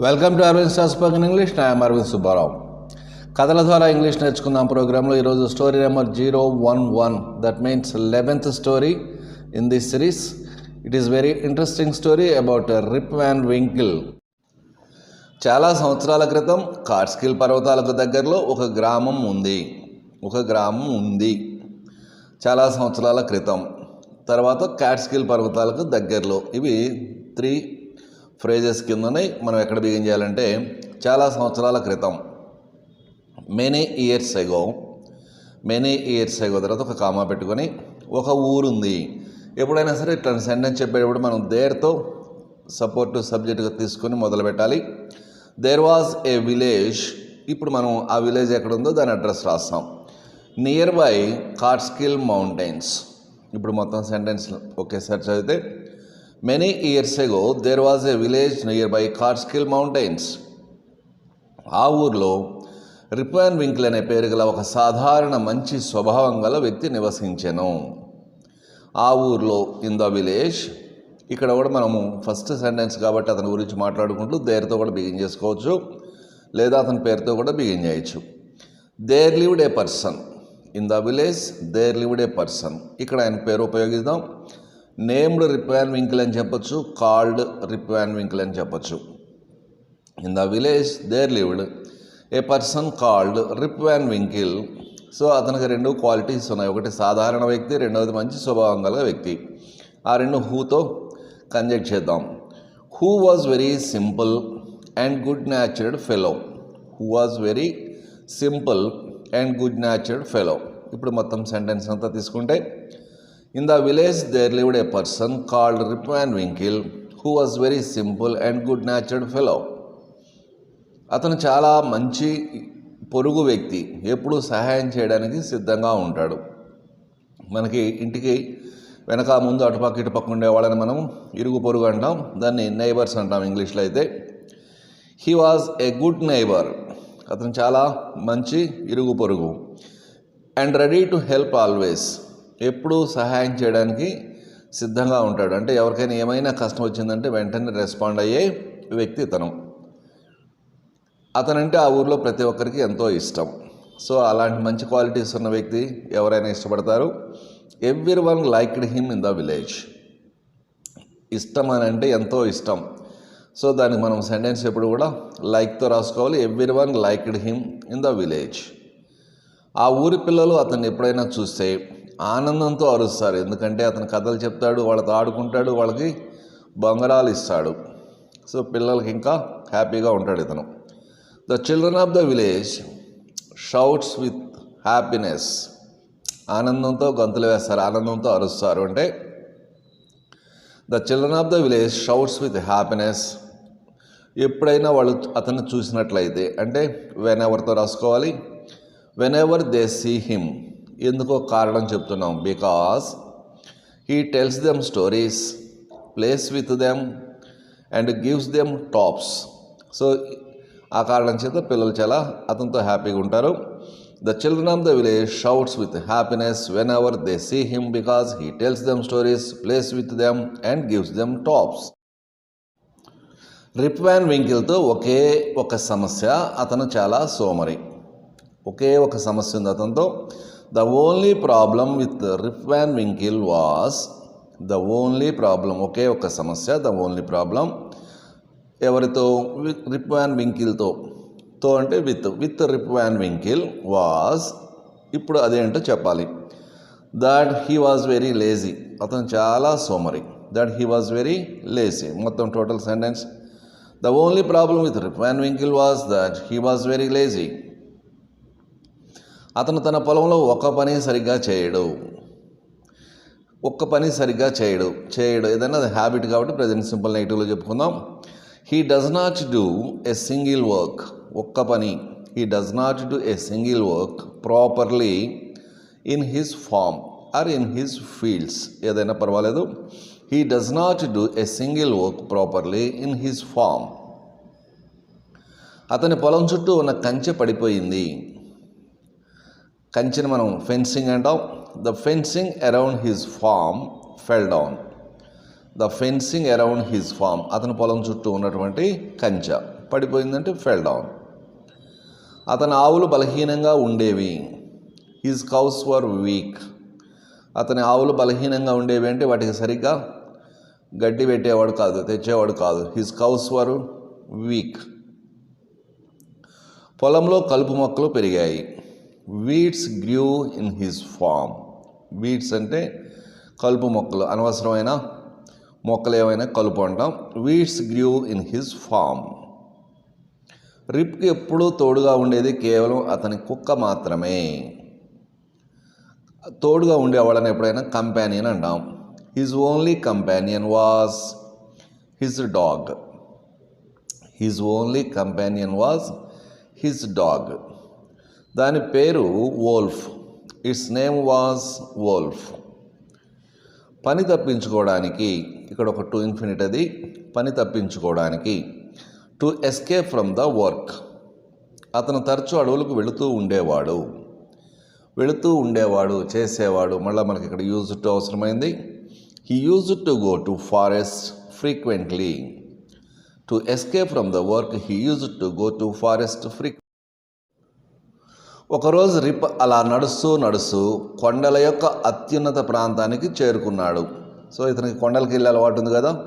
Welcome to Aravind star spoken English నా అరవింద్ సుబ్బారావు కథల ద్వారా ఇంగ్లీష్ నేర్చుకుందాం ప్రోగ్రాంలో ఈరోజు story number zero one one. That means eleventh story in this series it is very interesting story about Rip and Winkle చాలా సంవత్సరాల క్రితం కార్స్కిల్ పర్వతాలకు దగ్గరలో ఒక గ్రామం ఉంది. ఒక గ్రామం ఉంది. చాలా సంవత్సరాల క్రితం. తర్వాత క్యాట్స్కిల్ పర్వతాలకు దగ్గరలో. ఇవి త్రీ ఫ్రేజెస్ కిందనే మనం ఎక్కడ బిగిన్ చేయాలంటే చాలా సంవత్సరాల క్రితం many years ago many years ago తర్వాత ఒక కామా పెట్టుకొని ఒక ఊరుంది. ఎప్పుడైనా సరే ఇట్లా సెంటెన్స్ చెప్పేటప్పుడు మనం దేర్తో సపోర్ట్ సబ్జెక్ట్గా తీసుకొని మొదలు పెట్టాలి. దేర్ వాజ్ ఏ విలేజ్ ఇప్పుడు మనం ఆ విలేజ్ ఎక్కడ ఉందో దాని అడ్రస్ రాస్తాం. నియర్ బై కార్స్కిల్ మౌంటైన్స్ ఇప్పుడు మొత్తం సెంటెన్స్ ఒకేసారి చదివితే many years ago there was a village near by Catskill mountains ఆ ఊర్లో రిపన్ వింకిల్ అనే పేరు గల ఒక సాధారణ మంచి స్వభావం గల వ్యక్తి నివసించెను. ఆ ఊర్లో ఇన్ ద విలేజ్ ఇక్కడ కూడా మనము ఫస్ట్ సెంటెన్స్ కాబట్టి అతని గురించి మాట్లాడుకుంటూ దేర్తో కూడా బిగిన్ చేసుకోవచ్చు లేదా అతని పేరుతో కూడా బిగిన్ చేయొచ్చు. There lived a person in the village there lived a person ఇక్కడ ఆయన పేరు ఉపయోగిద్దాం. నేమ్డ్ రిప్వాన్ వింకిల్ అని చెప్పొచ్చు కాల్డ్ రిప్వాన్ వింకిల్ అని చెప్పొచ్చు. In the village there lived a person called Rip and Winkle so అతనికి రెండు క్వాలిటీస్ ఉన్నాయి. ఒకటి సాధారణ వ్యక్తి రెండవది మంచి స్వభావం గల వ్యక్తి. ఆ రెండు హూతో కంజెక్ట్ చేద్దాం. Who was very simple and good natured fellow who was very simple and good natured fellow ఇప్పుడు మొత్తం సెంటెన్స్ అంతా తీసుకుంటే in the village there lived a person called Rip Van Winkle who was very simple and good natured fellow అతను చాలా మంచి పొరుగు వ్యక్తి. ఎప్పుడూ సహాయం చేయడానికి సిద్ధంగా ఉంటాడు. మనకి ఇంటికి వెనక ముందు అటుపక్క ఇటుపక్క ఉండే వాళ్ళని మనం ఇరుగు పొరుగు అంటాం దాన్ని నైబర్స్ అంటాం ఇంగ్లీష్లో అయితే. He was a good neighbour అతను చాలా మంచి ఇరుగు పొరుగు. And ready to help always ఎప్పుడూ సహాయం చేయడానికి సిద్ధంగా ఉంటాడు. అంటే ఎవరికైనా ఏమైనా కష్టం వచ్చిందంటే వెంటనే రెస్పాండ్ అయ్యే వ్యక్తి తను అతనంటే ఆ ఊర్లో ప్రతి ఒక్కరికి ఎంతో ఇష్టం. సో అలాంటి మంచి క్వాలిటీస్ ఉన్న వ్యక్తి ఎవరైనా ఇష్టపడతారు? Everyone liked him in the village. ఇష్టం అని అంటే ఎంతో ఇష్టం. సో దానికి మనం సెంటెన్స్ ఎప్పుడు కూడా లైక్తో రాసుకోవాలి. Everyone liked him in the village. ఆ ఊరి పిల్లలు అతన్ని ఎప్పుడైనా చూస్తే ఆనందంతో అరుస్తారు. ఎందుకంటే అతను కథలు చెప్తాడు వాళ్ళతో ఆడుకుంటాడు వాళ్ళకి బంగారాలు ఇస్తాడు. సో పిల్లలకి ఇంకా హ్యాపీగా ఉంటాడు ఇతను. The children of the village shouts with happiness. ఆనందంతో గంతులు వేస్తారు ఆనందంతో అరుస్తారు. అంటే the children of the village shouts with happiness. ఎప్పుడైనా వాళ్ళు అతన్ని చూసినట్లయితే అంటే వెన్ ఎవర్తో రాసుకోవాలి? Whenever they see him ఎందుకో కారణం చెప్తున్నాం. Because he tells them stories plays with them and gives them tops so ఆ కారణం చేత పిల్లలు చాలా అతనితో హ్యాపీగా ఉంటారు. The children of the village shouts with happiness whenever they see him because he tells them stories plays with them and gives them tops Rip Van వింకిల్తో ఒకే ఒక సమస్య అతను చాలా సోమరి. ఒకే ఒక సమస్య ఉంది అతనితో. The only problem with Rip Van Winkle was the only problem ఒకే ఒక సమస్య ద ఓన్లీ ప్రాబ్లం ఎవరితో? విత్ రిప్ వ్యాన్ వింకిల్తో తో అంటే with with Rip Van Winkle was ఇప్పుడు అదేంటో చెప్పాలి. That he was very lazy అతను చాలా సోమరి. That he was very lazy మొత్తం total sentence the only problem with Rip Van Winkle was that he was very lazy అతను తన పొలంలో ఒక పని సరిగ్గా చేయడు. ఒక్క పని సరిగ్గా చేయడు. చేయడు. ఏదైనా అది హ్యాబిట్ కాబట్టి ప్రజెంట్ సింపుల్ నెగిటివ్లో చెప్పుకుందాం. He does not do a single work ఒక్క పని. He does not do a single work properly in his farm or in his fields ఏదైనా పర్వాలేదు. He does not do a single work properly in his farm అతని పొలం చుట్టూ ఉన్న కంచె పడిపోయింది. కంచెని మనం ఫెన్సింగ్ అంటాం. The fencing around his farm fell down the fencing around his farm అతని పొలం చుట్టూ ఉన్నటువంటి కంచె పడిపోయిందంటే ఫెల్ డౌన్ అతని ఆవులు బలహీనంగా ఉండేవి. హిజ్ కౌస్ వర్ వీక్ అతని ఆవులు బలహీనంగా ఉండేవి అంటే వాటికి సరిగ్గా గడ్డి పెట్టేవాడు కాదు తెచ్చేవాడు కాదు. హిజ్ కౌస్ వర్ వీక్ పొలంలో కలుపు మొక్కలు పెరిగాయి. Weeds grew in his farm. Weeds అంటే కలుపు మొక్కలు అనవసరమైన మొక్కలు ఏమైనా కలుపు అంటాం. Weeds grew in his farm. రిప్కి ఎప్పుడూ తోడుగా ఉండేది కేవలం అతని కుక్క మాత్రమే. తోడుగా ఉండేవాళ్ళని ఎప్పుడైనా కంపానియన్ అంటాం. His only companion was his dog. His only companion was his dog. దాని పేరు Wolf. Its name was Wolf పని తప్పించుకోవడానికి ఇక్కడ ఒక టూ ఇన్ఫినిట్ అది పని తప్పించుకోవడానికి to escape from the work అతను తరచూ అడవులకు వెళుతూ ఉండేవాడు. వెళుతూ ఉండేవాడు చేసేవాడు. మళ్ళీ మనకి ఇక్కడ యూజ్ టు అవసరమైంది. He use to go to forest frequently to escape from the work he use to go to forest free ఒకరోజు రిప్ అలా నడుస్తూ నడుస్తూ కొండల యొక్క అత్యున్నత ప్రాంతానికి చేరుకున్నాడు. సో ఇతనికి కొండలకి వెళ్ళే అలవాటు ఉంది కదా?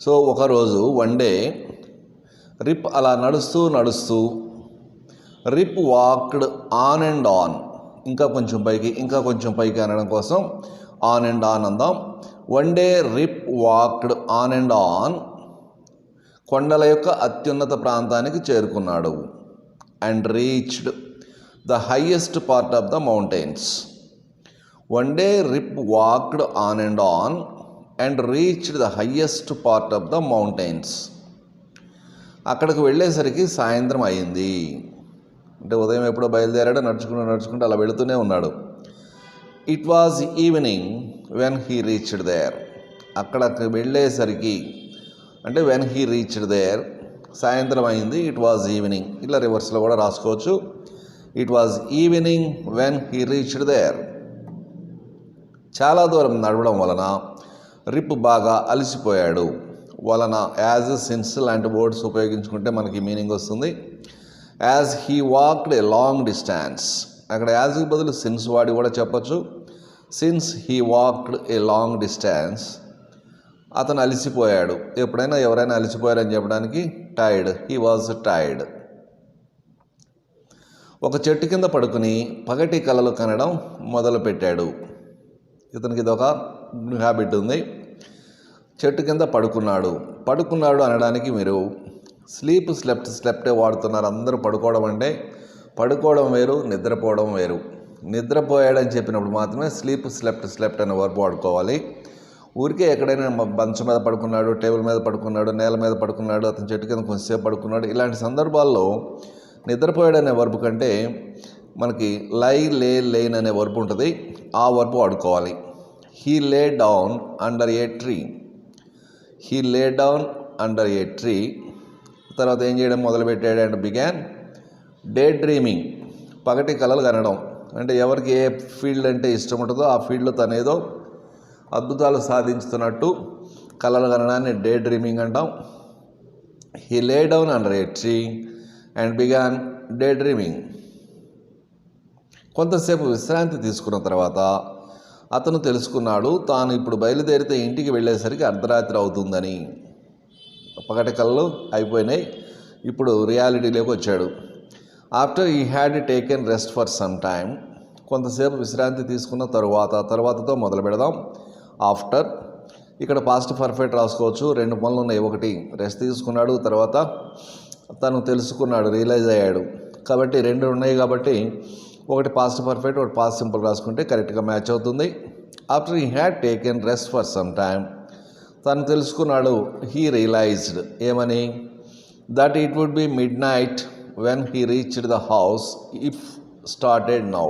సో ఒకరోజు వన్ డే రిప్ అలా నడుస్తూ నడుస్తూ Rip walked on and on. ఇంకా కొంచెం పైకి ఇంకా కొంచెం పైకి అనడం కోసం ఆన్ అండ్ ఆన్ అందాం. One day Rip walked on and on కొండల యొక్క అత్యున్నత ప్రాంతానికి చేరుకున్నాడు. And reached the highest part of the mountains one day Rip walked on and on and reached the highest part of the mountains అక్కడికి వెళ్ళేసరికి సాయంత్రం అయింది. అంటే ఉదయం ఎప్పుడో బయలుదేరాడో నడుచుకుంటూ నడుచుకుంటూ అలా వెళుతూనే ఉన్నాడు. It was evening when he reached there అక్కడికి వెళ్ళేసరికి అంటే వెన్ హీ రీచ్డ్ దేర్ సాయంత్రం అయింది ఇట్ వాజ్ ఈవినింగ్ ఇట్లా రివర్స్లో కూడా రాసుకోవచ్చు. It was evening when he reached there చాలా దూరం నడవడం వలన రిప్ బాగా అలసిపోయాడు. వలన యాజ్ సిన్స్ లాంటి వర్డ్స్ ఉపయోగించుకుంటే మనకి మీనింగ్ వస్తుంది. As he walked a long distance అక్కడ యాజ్కి బదులు సిన్స్ వాడి కూడా చెప్పచ్చు. Since he walked a long distance అతను అలసిపోయాడు. ఎప్పుడైనా ఎవరైనా అలసిపోయారని చెప్పడానికి టైర్డ్ హీ వాజ్ టైర్డ్ ఒక చెట్టు కింద పడుకుని పగటి కలలు కనడం మొదలుపెట్టాడు. ఇతనికి ఇది ఒక హ్యాబిట్ ఉంది. చెట్టు కింద పడుకున్నాడు. పడుకున్నాడు అనడానికి మీరు స్లీప్ స్లెప్ట్ స్లెప్టే వాడుతున్నారు. అందరూ పడుకోవడం అంటే పడుకోవడం వేరు నిద్రపోవడం వేరు. నిద్రపోయాడని చెప్పినప్పుడు మాత్రమే స్లీప్ స్లెప్ట్ స్లెప్ట్ అనే వర్పు వాడుకోవాలి. ఊరికే ఎక్కడైనా బంచ్ మంచం మీద పడుకున్నాడు టేబుల్ మీద పడుకున్నాడు నేల మీద పడుకున్నాడు అతని చెట్టు కింద కొంచెంసేపు పడుకున్నాడు. ఇలాంటి సందర్భాల్లో నిద్రపోయాడు అనే వర్బ్ కంటే మనకి లై లే లేన్ అనే వర్బ్ ఉంటుంది. ఆ వర్బ్ వాడుకోవాలి. He lay down under a tree. He lay down under a tree. తర్వాత ఏం చేయడం మొదలుపెట్టాడు అండ్ బిగాన్? Day dreaming. పగటి కలలు కనడం. అంటే ఎవరికి ఏ ఫీల్డ్ అంటే ఇష్టం ఉంటుందో ఆ ఫీల్డ్లో తనేదో అద్భుతాలు సాధించుతున్నట్టు కలలు కనడాన్ని డే డ్రీమింగ్ అంటాం. He lay down under a tree. And began daydreaming కొంతసేపు విశ్రాంతి తీసుకున్న తర్వాత అతను తెలుసుకున్నాడు తాను ఇప్పుడు బయలుదేరితే ఇంటికి వెళ్ళేసరికి అర్ధరాత్రి అవుతుందని. పగటి కళ్ళు అయిపోయినాయి. ఇప్పుడు రియాలిటీలోకి వచ్చాడు. After he had taken rest for some time. కొంతసేపు విశ్రాంతి తీసుకున్న తరువాత తర్వాతతో మొదలు పెడదాం. ఆఫ్టర్ ఇక్కడ పాస్ట్ పర్ఫెక్ట్ రాసుకోవచ్చు. రెండు పనులు ఉన్నాయి ఒకటి రెస్ట్ తీసుకున్నాడు. తర్వాత తను తెలుసుకున్నాడు రియలైజ్ అయ్యాడు. కాబట్టి రెండు ఉన్నాయి కాబట్టి ఒకటి పాస్ట్ పర్ఫెక్ట్ ఒకటి పాస్ట్ సింపుల్ రాసుకుంటే కరెక్ట్గా మ్యాచ్ అవుతుంది. After he had taken rest for some time తను తెలుసుకున్నాడు హీ రియలైజ్డ్ ఏమని? That it would be midnight when he reached the house if started now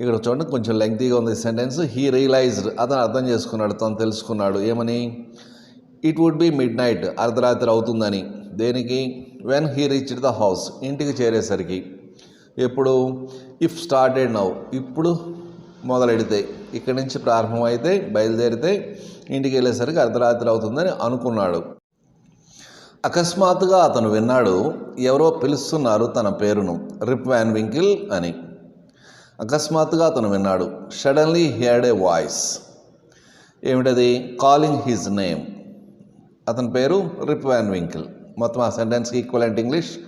ఇక్కడ చూడండి కొంచెం లెంగ్తీగా ఉంది సెంటెన్స్ హీ రియలైజ్డ్ అతను అర్థం చేసుకున్నాడు తను తెలుసుకున్నాడు ఏమని? It would be midnight అర్ధరాత్రి అవుతుందని. దేనికి? When he reached the house ఇంటికి చేరేసరికి. ఎప్పుడు? ఇఫ్ స్టార్టెడ్ నౌ ఇప్పుడు మొదలెడితే ఇక్కడి నుంచి ప్రారంభమైతే బయలుదేరితే ఇంటికి వెళ్ళేసరికి అర్ధరాత్రి అవుతుందని అనుకున్నాడు. అకస్మాత్తుగా అతను విన్నాడు ఎవరో పిలుస్తున్నారు తన పేరును రిప్ వ్యాన్ వింకిల్ అని. అకస్మాత్తుగా అతను విన్నాడు సడన్లీ హ్యాడ్ ఏ వాయిస్ ఏమిటది? కాలింగ్ హిజ్ నేమ్ అతని పేరు రిప్ వ్యాన్ వింకిల్. మొత్తం ఆ సెంటెన్స్కి equivalent English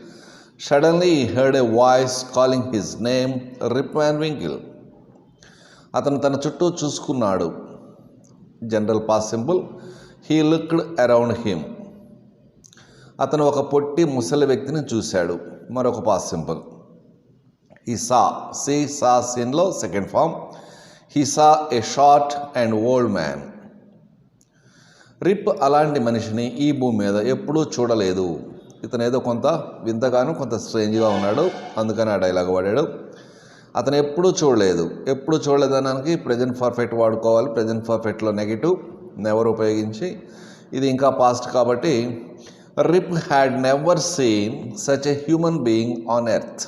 suddenly heard a voice calling his name Rip Van Winkle అతను తన చుట్టూ చూసుకున్నాడు. General past simple he looked around him అతను ఒక పొట్టి ముసలి వ్యక్తిని చూశాడు. మరొక past simple he saw see saw సీన్లో second form he saw a short and old man Rip అలాంటి మనిషిని ఈ భూమి మీద ఎప్పుడూ చూడలేదు. ఇతను ఏదో కొంత వింతగాను కొంత స్ట్రేంజ్గా ఉన్నాడు. అందుకని ఆ డైలాగ్ వాడాడు. అతను ఎప్పుడూ చూడలేదు. ఎప్పుడు చూడలేదనడానికి ప్రజెంట్ పర్ఫెక్ట్ వాడుకోవాలి. ప్రజెంట్ పర్ఫెక్ట్లో నెగిటివ్ నెవర్ ఉపయోగించి. ఇది ఇంకా పాస్ట్ కాబట్టి Rip had never seen such a human being on earth.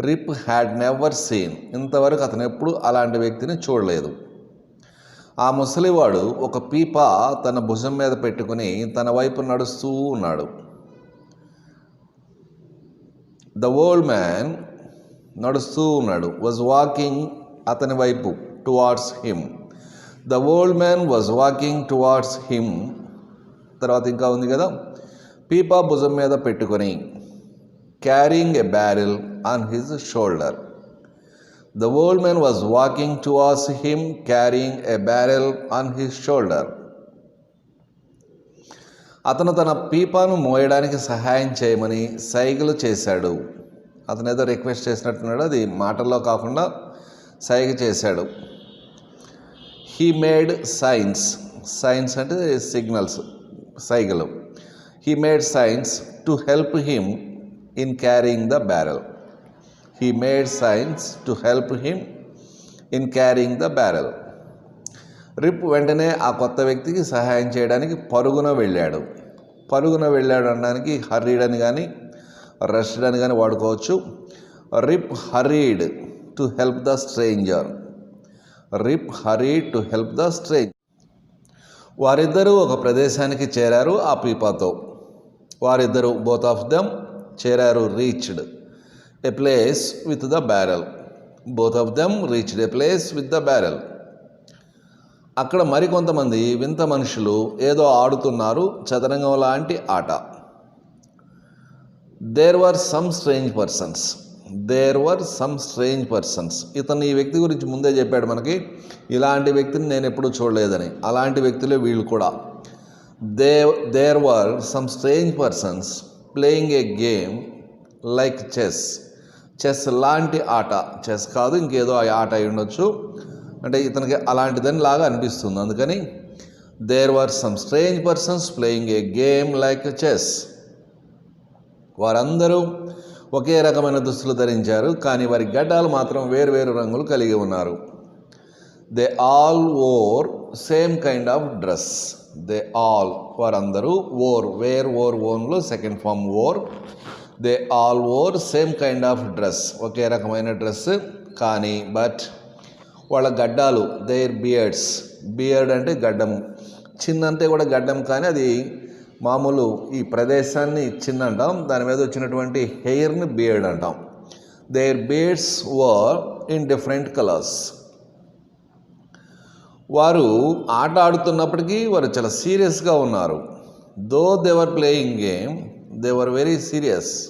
Rip had never seen. ఇంతవరకు అతను ఎప్పుడు అలాంటి వ్యక్తిని చూడలేదు. ఆ ముసలివాడు ఒక పీప తన భుజం మీద పెట్టుకుని తన వైపు నడుస్తూ ఉన్నాడు. ద ఓల్డ్ మ్యాన్ నడుస్తూ ఉన్నాడు. వాజ్ వాకింగ్ అతని వైపు towards him the old man was walking towards him తర్వాత ఇంకా ఉంది కదా? పీపా భుజం మీద పెట్టుకొని carrying a barrel on his shoulder the old man was walking towards him carrying a barrel on his shoulder అతను తన పీపాను మోయడానికి సహాయం చేయమని సైగలు చేశాడు. అతను ఏదో రిక్వెస్ట్ చేసినట్టున్నాడు అది మాటల్లో కాకుండా సైగ చేశాడు. హీ మేడ్ సైన్స్ సైన్స్ అంటే సిగ్నల్స్ సైగలు. He made signs to help him in carrying the barrel he made signs to help him in carrying the barrel Rip వెంటనే ఆ కొత్త వ్యక్తికి సహాయం చేయడానికి పరుగున వెళ్ళాడు. పరుగున వెళ్ళాడు అనడానికి హర్రీడ్ అని కానీ రష్డ్ అని కానీ వాడుకోవచ్చు. Rip hurried to help the stranger Rip hurried to help the strange వారిద్దరూ ఒక ప్రదేశానికి చేరారు ఆ పీపాతో. వారిద్దరూ బోత్ ఆఫ్ దెమ్ చేరారు reached a place with the barrel both of them reached a place with the barrel అక్కడ మరికొంతమంది వింత మనుషులు ఏదో ఆడుతున్నారు చదరంగం లాంటి ఆట. There were some strange persons there were some strange persons ఇతను ఈ వ్యక్తి గురించి ముందే చెప్పాడు మనకి ఇలాంటి వ్యక్తిని నేను ఎప్పుడూ చూడలేదని. అలాంటి వ్యక్తులే వీళ్ళు కూడా. They there were some strange persons playing a game like chess chess లాంటి ఆట. చెస్ కాదు ఇంకేదో ఆ ఆట అయి ఉండొచ్చు. అంటే ఇతనికి అలాంటిదని లాగా అనిపిస్తుంది. అందుకని there were some strange persons playing a game like chess వారందరూ ఒకే రకమైన దుస్తులు ధరించారు కానీ వారి గడ్డాలు మాత్రం వేరు వేరు రంగులు కలిగి ఉన్నారు. They all wore same kind of dress they all వారందరూ wore wear wore ఓన్లో second form wore they all wore same kind of dress ఒకే రకమైన డ్రెస్ కానీ బట్ వాళ్ళ గడ్డాలు దేర్ బియర్డ్స్ బియర్డ్ అంటే గడ్డం. చిన్నంతే కూడా గడ్డం కానీ అది మామూలు ఈ ప్రదేశాన్ని చిన్న అంటాం దాని మీద వచ్చినటువంటి హెయిర్ని బియర్డ్ అంటాం. Their beards were in different colours వారు ఆట ఆడుతున్నప్పటికీ వారు చాలా సీరియస్గా ఉన్నారు. Though they were playing game they were very serious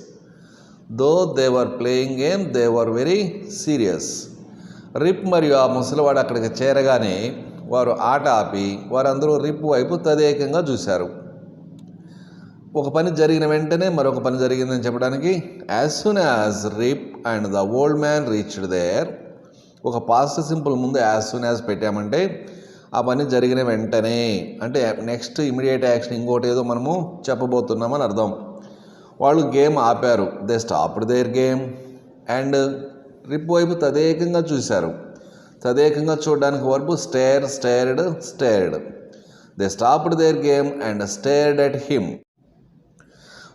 though they were playing game they were very serious Rip మరియు ఆ ముసలివాడు అక్కడికి చేరగానే వారు ఆట ఆపి వారందరూ రిప్ వైపు తదేకంగా చూశారు. ఒక పని జరిగిన వెంటనే మరొక పని జరిగిందని చెప్పడానికి as soon as Rip and the old man reached there ఒక పాస్ట్ సింపుల్ ముందు యాజ్ సూన్ యాజ్ పెట్టామంటే ఆ పని జరిగిన వెంటనే అంటే నెక్స్ట్ ఇమీడియట్ యాక్షన్ ఇంకోటి ఏదో మనము చెప్పబోతున్నామని అర్థం. వాళ్ళు గేమ్ ఆపారు. They stopped their game. And Rip వైపు తదేకంగా చూశారు. తదేకంగా చూడడానికి వరకు stare stared stared. They stopped their game and stared at him.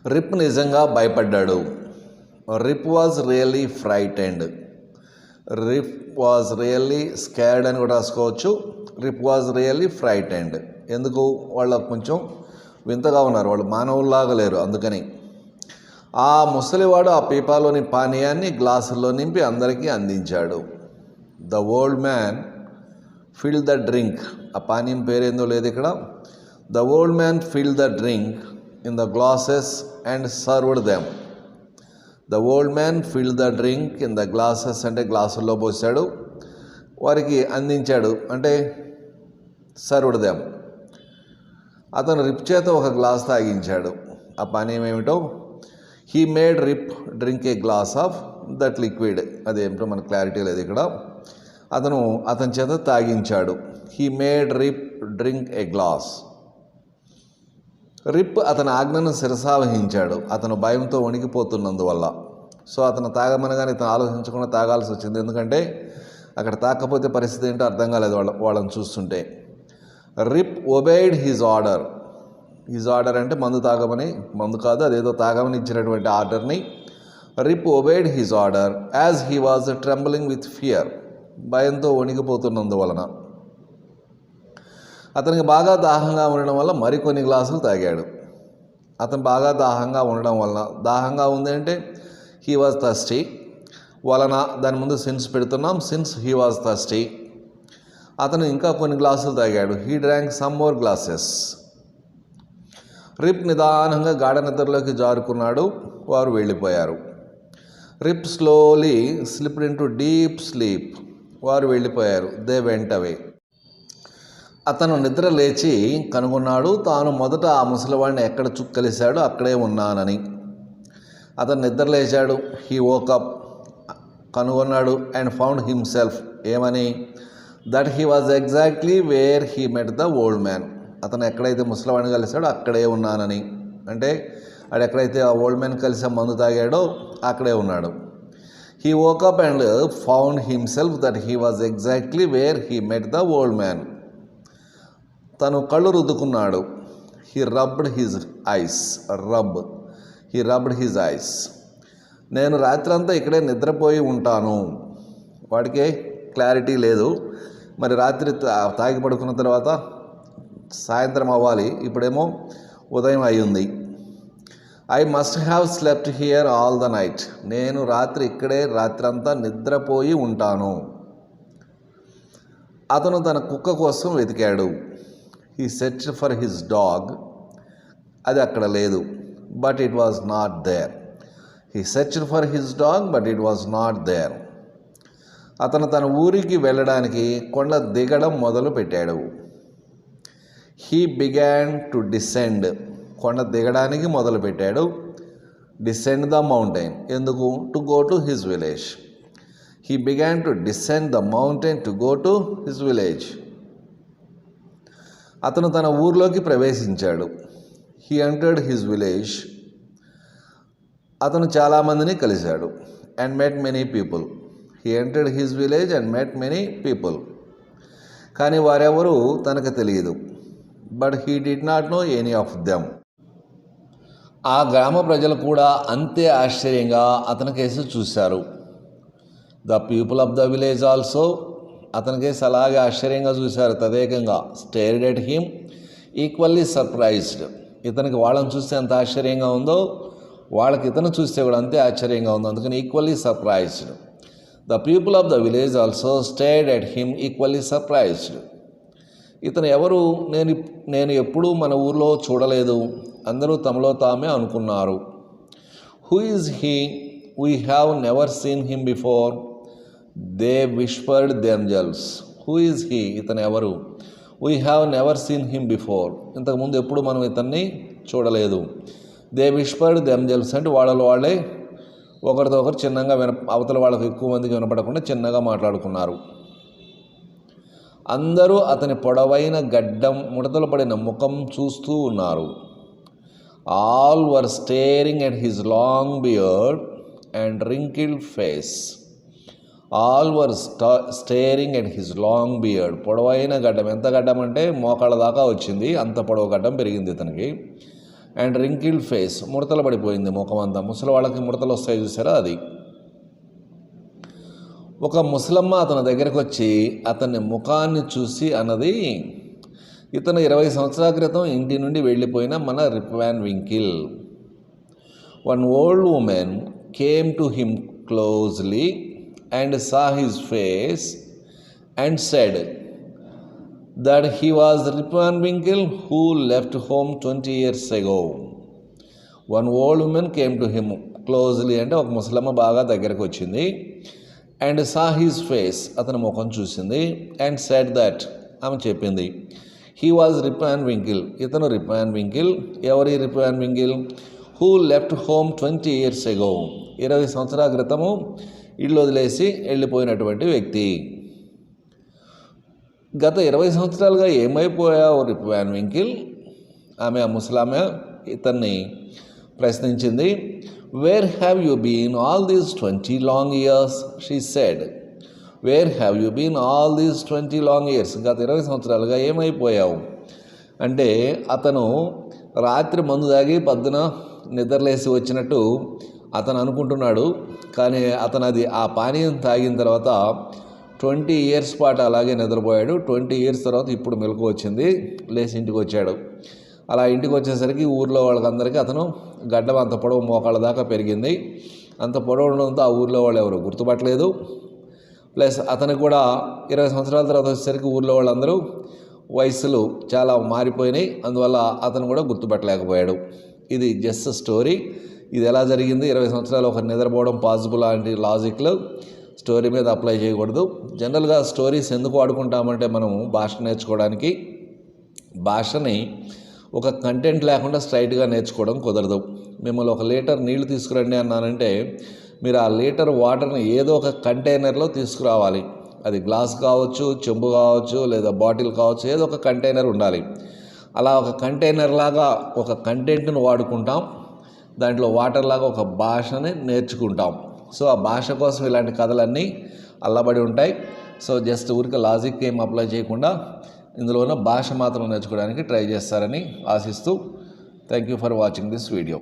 Rip నిజంగా భయపడ్డాడు. Rip was really frightened. Rip was really scared అని కూడా రాసుకోవచ్చు. Rip was really frightened. ఎందుకు? వాళ్ళకు కొంచెం వింతగా ఉన్నారు. వాళ్ళు మానవుల్లాగా లేరు. అందుకని ఆ ముసలివాడు ఆ పీపాలోని పానీయాన్ని గ్లాసుల్లో నింపి అందరికీ అందించాడు. The old man fill the drink. ఆ పానీయం పేరేందో లేదు ఇక్కడ. The old man fill the drink in the glasses and served them. The old man fill the drink in the glasses అంటే గ్లాసుల్లో పోసాడు. వారికి అందించాడు అంటే సర్వ్డ్ దెమ్. అతను రిప్ చేత ఒక గ్లాస్ తాగించాడు. ఆ పానీయం ఏమిటో he made Rip drink a glass of that liquid అదేమిటో మనకు క్లారిటీ లేదు ఇక్కడ. అతను అతని చేత తాగించాడు. He made Rip drink a glass Rip అతని ఆజ్ఞను శిరసావహించాడు. అతను భయంతో వణికిపోతున్నందువల్ల. సో అతను తాగమనగానే ఇతను ఆలోచించకుండా తాగాల్సి వచ్చింది. ఎందుకంటే అక్కడ తాకపోతే పరిస్థితి ఏంటో అర్థం కాలేదు వాళ్ళ వాళ్ళని చూస్తుంటే. Rip obeyed his order is order అంటే మందు తాగమని మందు కాదు అదేదో తాగమని ఇచ్చినటువంటి ఆర్డర్ని Rip obeyed his order as he was trembling with fear భయంతో వణికిపోతున్నందువలన అతనికి బాగా దాహంగా ఉండడం వల్ల మరికొన్ని గ్లాసులు తాగాడు. అతను బాగా దాహంగా ఉండడం వలన దాహంగా ఉంది అంటే హీ వాజ్ థర్స్టీ వలన దాని ముందు సిన్స్ పెడుతున్నాం సిన్స్ హీ వాజ్ థర్స్టీ అతను ఇంకా కొన్ని గ్లాసులు తాగాడు. He drank some more glasses Rip నిదానంగా గాఢ నిద్రలోకి జారుకున్నాడు. వారు వెళ్ళిపోయారు. Rip slowly slip into deep sleep. వారు వెళ్ళిపోయారు. దే వెంట అవే. అతను నిద్ర లేచి కనుగొన్నాడు. తాను మొదట ఆ ముసలివాడిని ఎక్కడ చుక్కలేశాడో అక్కడే ఉన్నానని. అతను నిద్ర లేచాడు. హీ ఓకప్ కనుగొన్నాడు అండ్ ఫౌండ్ హిమ్సెల్ఫ్. ఏమని? That he was exactly where he met the old man. అతను ఎక్కడైతే ముసలివాడిని కలిశాడో అక్కడే ఉన్నానని. అంటే ఆడు ఎక్కడైతే ఆ ఓల్డ్ మ్యాన్ కలిసి మందు తాగాడో అక్కడే ఉన్నాడు. He woke up and found himself that he was exactly where he met the old man తను కళ్ళు రుద్దుకున్నాడు. He rubbed his eyes rub he rubbed his eyes నేను రాత్రంతా ఇక్కడే నిద్రపోయి ఉంటాను. వాడికే క్లారిటీ లేదు. మరి రాత్రి తా- తాగి పడుకున్న తర్వాత సాయంత్రం అవ్వాలి. ఇప్పుడేమో ఉదయం అయ్యింది. I must have slept here all the night నేను రాత్రి ఇక్కడే రాత్రంతా నిద్రపోయి ఉంటాను. అతను తన కుక్క కోసం వెతికాడు. He search for his dog అది అక్కడ లేదు. But it was not there he search for his dog but it was not there అతను తన ఊరికి వెళ్ళడానికి కొండ దిగడం మొదలు పెట్టాడు హీ బిగాన్ టు డిసెండ్ కొండ దిగడానికి మొదలుపెట్టాడు. డిసెండ్ ద మౌంటైన్ ఎందుకు? To go to his village he began to descend the mountain to go to his village అతను తన ఊర్లోకి ప్రవేశించాడు. హీ ఎంటర్డ్ హిజ్ విలేజ్ అతను చాలామందిని కలిశాడు and met many people he entered his village and met many people కానీ వారెవరూ తనకు తెలియదు. But he did not know any of them. ఆ గ్రామ ప్రజలు కూడా అంతే ఆశ్చర్యంగా అతని కేసు చూశారు. The people of the village also అతని కేసు అలాగే ఆశ్చర్యంగా చూశారు తదేకంగా. Stared at him equally surprised. ఇతనికి వాళ్ళని చూస్తే ఎంత ఆశ్చర్యంగా ఉందో వాళ్ళకి ఇతను చూస్తే కూడా అంతే ఆశ్చర్యంగా ఉంది అందుకని equally surprised. The people of the village also stared at him equally surprised. ఇతను ఎవరు? నేను నేను ఎప్పుడూ మన ఊర్లో చూడలేదు. అందరూ తమలో తామే అనుకున్నారు. Who is he we have never seen him before they whispered themselves who is he ఇతను ఎవరు? We have never seen him before ఇంతకుముందు ఎప్పుడు మనం ఇతన్ని చూడలేదు. దే విష్పర్డ్ దెంజల్స్ అంటే వాళ్ళలో వాళ్ళే ఒకరితో ఒకరు చిన్నగా విన అవతల వాళ్ళకి ఎక్కువ మందికి వినపడకుండా చిన్నగా మాట్లాడుకున్నారు. అందరూ అతని పొడవైన గడ్డం ముడతలు పడిన ముఖం చూస్తూ ఉన్నారు. All were staring at his long beard and wrinkled face all were staring at his long beard పొడవైన గడ్డం ఎంత గడ్డం అంటే మోకాళ్ళ దాకా వచ్చింది అంత పొడవు గడ్డం పెరిగింది ఇతనికి. అండ్ రింకిల్డ్ ఫేస్ ముడతలు పడిపోయింది ముఖం అంతా. ముసలి వాళ్ళకి ముడతలు వస్తాయి చూసారా అది? ఒక ముసలమ్మ అతని దగ్గరకు వచ్చి అతని ముఖాన్ని చూసి అన్నది ఇతను ఇరవై సంవత్సరాల క్రితం ఇంటి నుండి వెళ్ళిపోయిన మన Rip Van Winkle one old woman came to him closely and saw his face and said that he was Ripvan Winkle who left home 20 years ago. One old woman came to him closely అంటే ఒక ముసలమ్మ బాగా దగ్గరకు వచ్చింది and saw he's face అతని ముఖం చూసింది and said that ఆమె చెప్పింది. He was Rip Van Winkle. ఇతను రిపాన్ వింకిల్. ఎవరి Rip Van Winkle? Who left home twenty years ago. ఇరవై సంవత్సరాల క్రితము ఇల్లు వదిలేసి వెళ్ళిపోయినటువంటి వ్యక్తి. గత ఇరవై సంవత్సరాలుగా ఏమైపోయావు రిప్వాన్ వింకిల్? ఆమె ఆ ముసలామె ఇతన్ని ప్రశ్నించింది. Where have you been all these twenty long years she said where have you been all these twenty long years గత ఇరవై సంవత్సరాలుగా ఏమైపోయావు? అంటే అతను రాత్రి మందు తాగి పద్దున నిద్రలేసి వచ్చినట్టు అతను అనుకుంటున్నాడు. కానీ అతను అది ఆ పానీయం తాగిన తర్వాత ట్వంటీ ఇయర్స్ పాటు అలాగే నిద్రపోయాడు. ట్వంటీ ఇయర్స్ తర్వాత ఇప్పుడు మెలకు వచ్చింది. లేచి ఇంటికి వచ్చాడు. అలా ఇంటికి వచ్చేసరికి ఊర్లో వాళ్ళకందరికీ అతను గడ్డం అంత పొడవు మోకాళ్ళ దాకా పెరిగింది. అంత పొడవు ఉండడంతో ఆ ఊర్లో వాళ్ళు ఎవరు గుర్తుపట్టలేదు. ప్లస్ అతనికి కూడా ఇరవై సంవత్సరాల తర్వాత వచ్చేసరికి ఊర్లో వాళ్ళందరూ వయసులు చాలా మారిపోయినాయి. అందువల్ల అతను కూడా గుర్తుపట్టలేకపోయాడు. ఇది జస్ట్ స్టోరీ. ఇది ఎలా జరిగింది? ఇరవై సంవత్సరాలు ఒక నిద్రపోవడం పాసిబుల్ లాంటి లాజిక్లు స్టోరీ మీద అప్లై చేయకూడదు. జనరల్గా స్టోరీస్ ఎందుకు వాడుకుంటామంటే మనము భాష నేర్చుకోవడానికి. భాషని ఒక కంటెంట్ లేకుండా స్ట్రైట్గా నేర్చుకోవడం కుదరదు. మిమ్మల్ని ఒక లీటర్ నీళ్ళు తీసుకురండి అన్నానంటే మీరు ఆ లీటర్ వాటర్ని ఏదో ఒక కంటైనర్లో తీసుకురావాలి. అది గ్లాస్ కావచ్చు చెంబు కావచ్చు లేదా బాటిల్ కావచ్చు ఏదో ఒక కంటైనర్ ఉండాలి. అలా ఒక కంటైనర్ లాగా ఒక కంటెంట్ను వాడుకుంటాం. దాంట్లో వాటర్ లాగా ఒక భాషని నేర్చుకుంటాం. సో ఆ భాష కోసం ఇలాంటి కథలన్నీ అల్లబడి ఉంటాయి. సో జస్ట్ ఊరికి లాజిక్ ఏం అప్లై చేయకుండా ఇందులో ఉన్న భాష మాత్రం నేర్చుకోవడానికి ట్రై చేస్తారని ఆశిస్తూ thank you for watching this video.